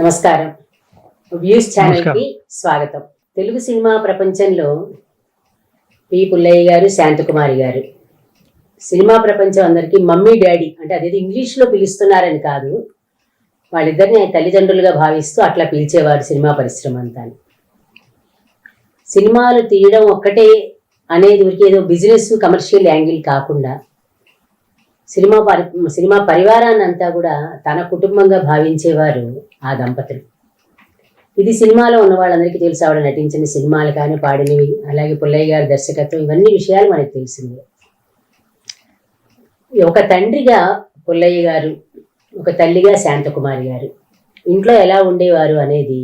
నమస్కారం. వ్యూస్ ఛానల్కి స్వాగతం. తెలుగు సినిమా ప్రపంచంలో పి. పుల్లయ్య గారు శాంతకుమారి గారు. సినిమా ప్రపంచం అందరికీ మమ్మీ డాడీ అంటే అదేదో ఇంగ్లీష్లో పిలుస్తున్నారని కాదు. వాళ్ళిద్దరిని తల్లిదండ్రులుగా భావిస్తూ అట్లా పిలిచేవారు సినిమా పరిశ్రమ అంతా. సినిమాలు తీయడం ఒక్కటే అనేది ఏదో బిజినెస్ కమర్షియల్ యాంగిల్ కాకుండా సినిమా పరి సినిమా పరివారాన్ని అంతా కూడా తన కుటుంబంగా భావించేవారు ఆ దంపతులు. ఇది సినిమాలో ఉన్న వాళ్ళందరికీ తెలుసు ఆవిడ నటించిన సినిమాలు కానీ పాడినవి అలాగే పుల్లయ్య గారి దర్శకత్వం ఇవన్నీ విషయాలు మనకు తెలిసిందే. ఒక తండ్రిగా పుల్లయ్య గారు ఒక తల్లిగా శాంతకుమారి గారు ఇంట్లో ఎలా ఉండేవారు అనేది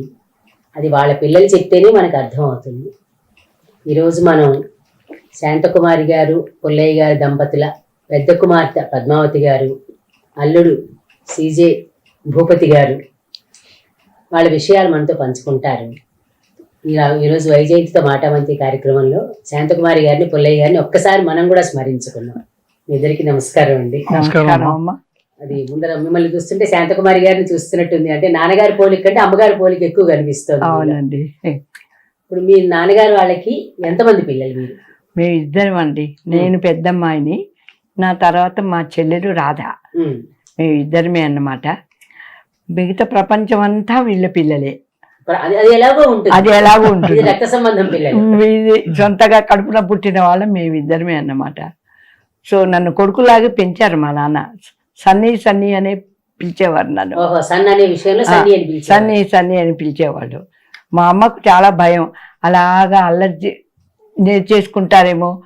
అది వాళ్ళ పిల్లలు చెప్తేనే మనకు అర్థం అవుతుంది ఈరోజు మనం శాంతకుమారి గారు పుల్లయ్య గారి దంపతుల పెద్ద కుమార్తె పద్మావతి గారు అల్లుడు సిజే భూపతి గారు వాళ్ళ విషయాలు మనతో పంచుకుంటారు. ఈ- ఈరోజు వైజయంతితో మాటామంతి కార్యక్రమంలో శాంతకుమారి గారిని పుల్లయ్య గారిని ఒక్కసారి మనం కూడా స్మరించుకున్నాం మీ ఇద్దరికి నమస్కారం అండి. నమస్కారం అమ్మ. అది ముందర మిమ్మల్ని చూస్తుంటే శాంతకుమారి గారిని చూస్తున్నట్టుంది. అంటే నాన్నగారి పోలిక కంటే అమ్మగారి పోలిక ఎక్కువ కనిపిస్తుంది అవునండి. ఇప్పుడు మీ నాన్నగారు వాళ్ళకి ఎంతమంది పిల్లలు మీరు? మేము ఇద్దరం అండి నేను పెద్దమ్మాయిని. నా తర్వాత మా చెల్లెలు రాధ. మేము ఇద్దరమే అన్నమాట. మిగతా ప్రపంచం అంతా వీళ్ళ పిల్లలే. అది ఎలాగో ఉంటుంది. రక్త సంబంధం సొంతగా కడుపున పుట్టిన వాళ్ళం మేము ఇద్దరమే అన్నమాట. సో నన్ను కొడుకులాగే పెంచారు మా నాన్న. సన్నీ సన్నీ అనే పిలిచేవారు నన్ను. సన్ని. సన్నీ అని పిలిచేవాళ్ళు. మా అమ్మకు చాలా భయం. అలాగా అల్లరి చే- నేర్చేసుకుంటారేమో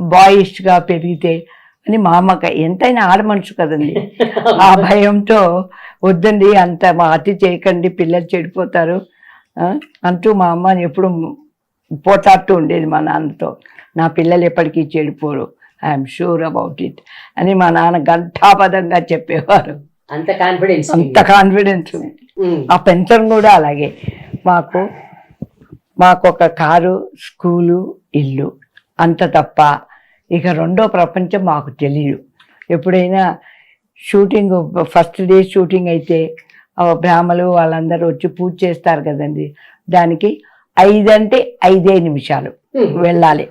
బాయిష్గా పెరిగితే అని మా అమ్మకి ఎంతైనా ఆడ మనుషు కదండి ఆ భయంతో వద్దండి అంత మా అతి చేయకండి పిల్లలు చెడిపోతారు అంటూ మా అమ్మని ఎప్పుడు పోటాడుతూ ఉండేది మా నాన్నతో. నా పిల్లలు ఎప్పటికీ చెడిపోరు. ఐఎమ్ షూర్ అబౌట్ ఇట్ అని మా నాన్న గంటాపదంగా చెప్పేవారు. అంత కాన్ఫిడెన్స్ అంత కాన్ఫిడెన్స్ ఆ పెన్షన్ కూడా అలాగే. మాకు మాకు ఒక కారు స్కూలు ఇల్లు అంత తప్ప ఇక రెండో ప్రపంచం మాకు తెలియదు ఎప్పుడైనా షూటింగ్ ఫస్ట్ డే షూటింగ్ అయితే బ్రాహ్మలు వాళ్ళందరూ వచ్చి పూజ చేస్తారు కదండి. దానికి ఐదంటే ఐదే నిమిషాలు వెళ్ళాలి.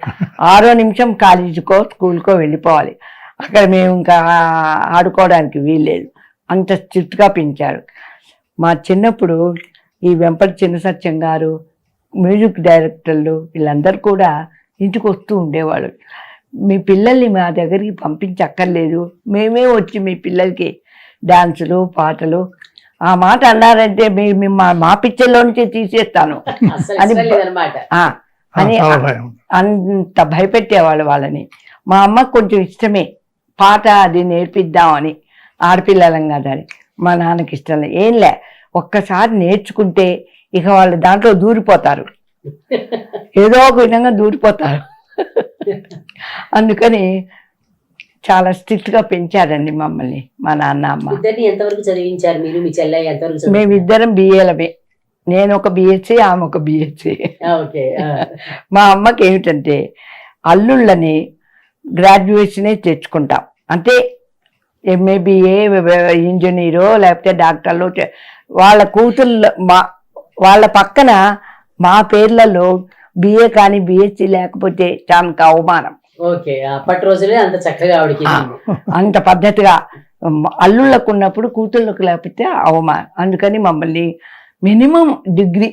ఆరో నిమిషం కాలేజీకో స్కూల్కో వెళ్ళిపోవాలి. అక్కడ మేము ఇంకా ఆడుకోవడానికి వీల్లేదు. అంత స్ట్రిక్ట్గా పెంచారు. మా చిన్నప్పుడు ఈ వెంపటి చిన్న సత్యం గారు మ్యూజిక్ డైరెక్టర్లు వీళ్ళందరూ కూడా ఇంటికి వస్తూ ఉండేవాళ్ళు. మీ పిల్లల్ని మా దగ్గరికి పంపించక్కర్లేదు. మేమే వచ్చి మీ పిల్లలకి డాన్సులు పాటలు ఆ మాట అన్నారంటే మీ మీ మా- మా పిక్చర్లో నుంచి తీసేస్తాను. అసలు అని అని అంత భయపెట్టేవాళ్ళు వాళ్ళని. మా అమ్మకు కొంచెం ఇష్టమే. పాట అది నేర్పిద్దామని ఆడపిల్లలం కదా అని. మా నాన్నకి ఇష్టం లేదు. ఏం లే ఒక్కసారి నేర్చుకుంటే ఇక వాళ్ళు దాంట్లో దూరిపోతారు. ఏదో ఒక విధంగా దూరిపోతారు. అందుకని చాలా స్ట్రిక్ట్గా పెంచారండి మమ్మల్ని మా నాన్న అమ్మ. ఇద్దరిని ఎంతవరకు చదివించారు మీరు? మీ చెల్లె ఎంతవరకు చదివి- మేమిద్దరం బిఏలమే నేను ఒక బిఎస్సి ఆమె ఒక బిఎస్సి ఆ, ఓకే ఆ. మా అమ్మకి ఏమిటంటే అల్లుళ్ళని గ్రాడ్యుయేషనే తెచ్చుకుంటాం. అంటే ఎంఏ బిఏ ఇంజనీరో లేకపోతే డాక్టర్లు వాళ్ళ కూతుళ్ళ మా వాళ్ళ పక్కన మా పేర్లలో బిఏ కానీ బిఎస్సి లేకపోతే చాలా అవమానం. ఓకే అప్పటి రోజులే అంత చక్కగా ఆవిడకి. అంత పద్ధతిగా అల్లుళ్ళకు ఉన్నప్పుడు కూతుళ్ళకు లేకపోతే అవమానం. అందుకని మమ్మల్ని మినిమం డిగ్రీ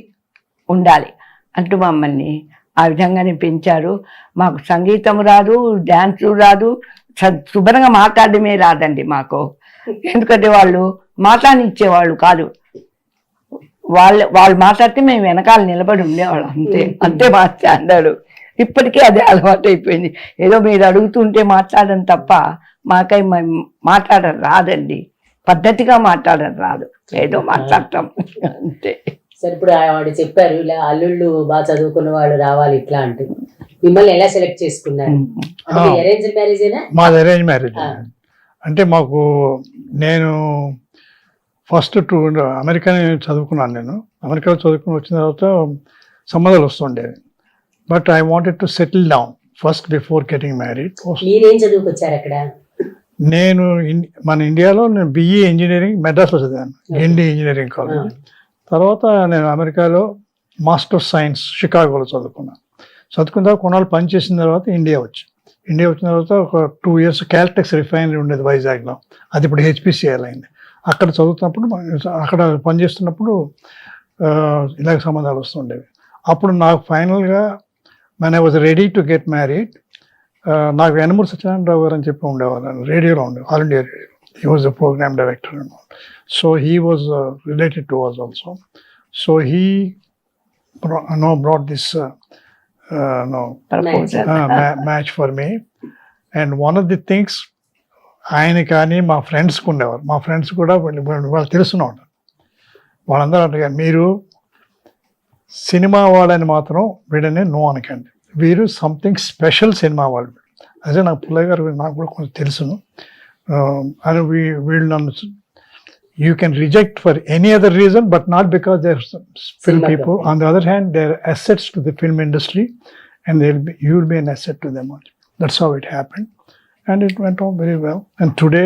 ఉండాలి అంటూ మమ్మల్ని ఆ విధంగానే పెంచారు. మాకు సంగీతం రాదు డ్యాన్స్ రాదు శుభ్రంగా మాట్లాడడమే రాదండి మాకు. ఎందుకంటే వాళ్ళు మాట్లాడిచ్చేవాళ్ళు కాదు. వాళ్ళు వాళ్ళు మాట్లాడితే మేము వెనకాల నిలబడి ఉండేవాళ్ళం అంతే. అంతే మా స్టాండర్డ్ ఇప్పటికీ అదే అలవాటు అయిపోయింది ఏదో మీరు అడుగుతుంటే మాట్లాడడం తప్ప మాకై మ- మాట్లాడడం రాదండి. పద్ధతిగా మాట్లాడడం రాదు. ఏదో మాట్లాడటం. అంతే. సరే ఇప్పుడు ఆవిడ చెప్పారు ఇలా అల్లుళ్ళు బాగా చదువుకున్న వాళ్ళు రావాలి ఇట్లా అంటూ. మిమ్మల్ని ఎలా సెలెక్ట్ చేసుకున్నారు. అరేంజ్ మాది అరేంజ్ మ్యారేజ్. అంటే మాకు నేను ఫస్ట్ టూ అమెరికా చదువుకున్నాను నేను. అమెరికాలో చదువుకుని వచ్చిన తర్వాత సంబంధాలు వస్తుండేవి but I wanted to settle down first before getting married అక్కడ? నేను మన ఇండియాలో నేను బిఈ ఇంజనీరింగ్ మెడ్రాస్లో చదివాను. గిండి ఇంజనీరింగ్ కాలేజ్ తర్వాత నేను అమెరికాలో మాస్టర్ సైన్స్ షికాగోలో చదువుకున్నాను చదువుకున్న. తర్వాత కొన్నాళ్ళు పని చేసిన తర్వాత ఇండియా వచ్చి. ఇండియా వచ్చిన తర్వాత ఒక టూ ఇయర్స్ క్యాల్టెక్స్ రిఫైనరీ ఉండేది వైజాగ్లో అది ఇప్పుడు హెచ్పిసిఎల్ అయింది. అక్కడ చదువుతున్నప్పుడు అక్కడ పనిచేస్తున్నప్పుడు ఇలాగ సంబంధాలు వస్తుండేవి అప్పుడు నాకు ఫైనల్గా మన I was ready to get married నాకు వెనమూరి సత్యనారాయణరావు గారు అని చెప్పి ఉండేవాళ్ళు రేడియోలో ఉండే All India Radio. He was a program director so he was related to was also so he know brought this no match for me and one of the things ఆయన కానీ మా ఫ్రెండ్స్కి ఉండేవారు. మా ఫ్రెండ్స్ కూడా వాళ్ళు వాళ్ళు తెలుసున్నాడు వాళ్ళందరూ అంటారు మీరు సినిమా వాళ్ళని మాత్రం వీడని నో అనకండి. వీరు సంథింగ్ స్పెషల్ సినిమా వాళ్ళు. అదే నాకు పుల్లయ్య గారు నాకు కూడా కొంచెం తెలుసును అని వీ- వీళ్ళు నన్ను you can reject for any other reason but not because they film people on the other hand they assets to the film industry and they'll be, you will be an asset to them. That's how it and it went on very well and today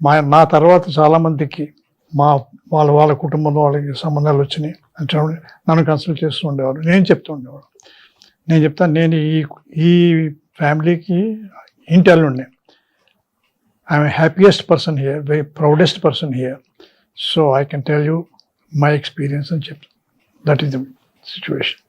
మా నా తర్వాత చాలామందికి మా వాళ్ళ వాళ్ళ కుటుంబంలో వాళ్ళకి సంబంధాలు వచ్చినాయి. అంటే నన్ను కన్సల్ట్ చేస్తూ ఉండేవారు. నేను చెప్తూ ఉండేవాడు నేను చెప్తాను నేను ఈ ఈ ఫ్యామిలీకి ఇంటి అల్లుండే I'm happiest person here very proudest person here so I can tell you my experience అని చెప్తాను దట్ ఈస్ ద సిచ్యువేషన్